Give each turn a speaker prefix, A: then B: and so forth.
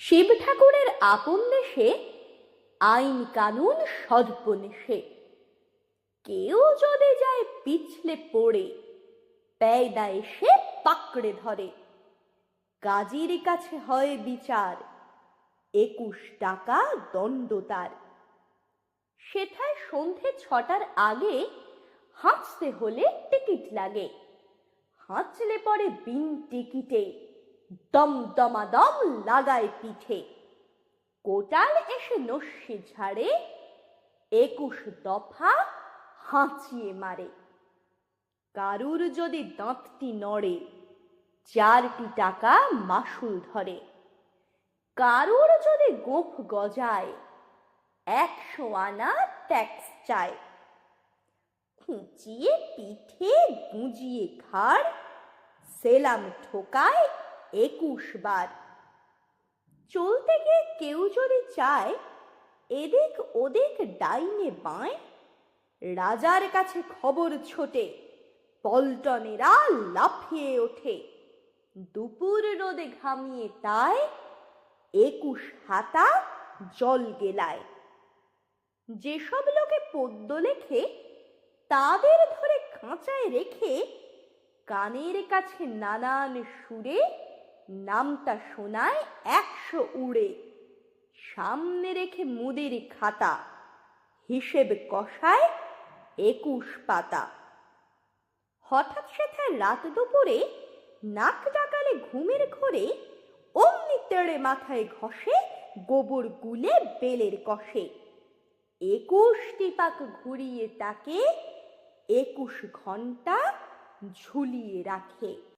A: শিব ঠাকুরের আপন দেশে আইন কানুন সর্বনেশে। কেউ যদি যায় পিছলে পড়ে, পেয়দা এসে পাকড়ে ধরে। কাজীর কাছে হয় বিচার, একুশ টাকা দণ্ড তার। সেথায় সন্ধে ছটার আগে হাঁচতে হলে টিকিট লাগে। হাঁচলে পরে বিন টিকিটে। দম দমাদম লাগায় পিঠে। কোটাল এসে নস্যি ঝাড়ে, একুশ দফা হাঁচিয়ে মারে। কারুর যদি দাঁতটি নড়ে, চারটি টাকা মাসুল ধরে। কারুর যদি গোফ গজায়, একশো আনা ট্যাক্স চায়। খুঁচিয়ে পিঠে গুঁজিয়ে ঘাড়, সেলাম ঠোকায় একুশ বার। চলতে গিয়ে কেউ যদি চায়, এদিক ওদিক ডাইনে বাঁয়, রাজার কাছে খবর ছোটে, পল্টনেরা লাফিয়ে ওঠে। দুপুর রোদে ঘামিয়ে তাই একুশ হাতা জল গেলায়। যেসব লোকে পদ্য লেখে, তাদের ধরে খাঁচায় রেখে কানের কাছে নানান সুরে নামটা শোনায় একশো উড়ে। সামনে রেখে মুদির খাতা, হিসেব কষায় একুশ পাতা। হঠাৎ সেথায় রাত দুপুরে নাক ডাকালে ঘুমের ঘরে অমনি তেড়ে মাথায় ঘষে গোবর গুলে বেলের কষে। একুশটি পাক ঘুরিয়ে তাকে একুশ ঘণ্টা ঝুলিয়ে রাখে।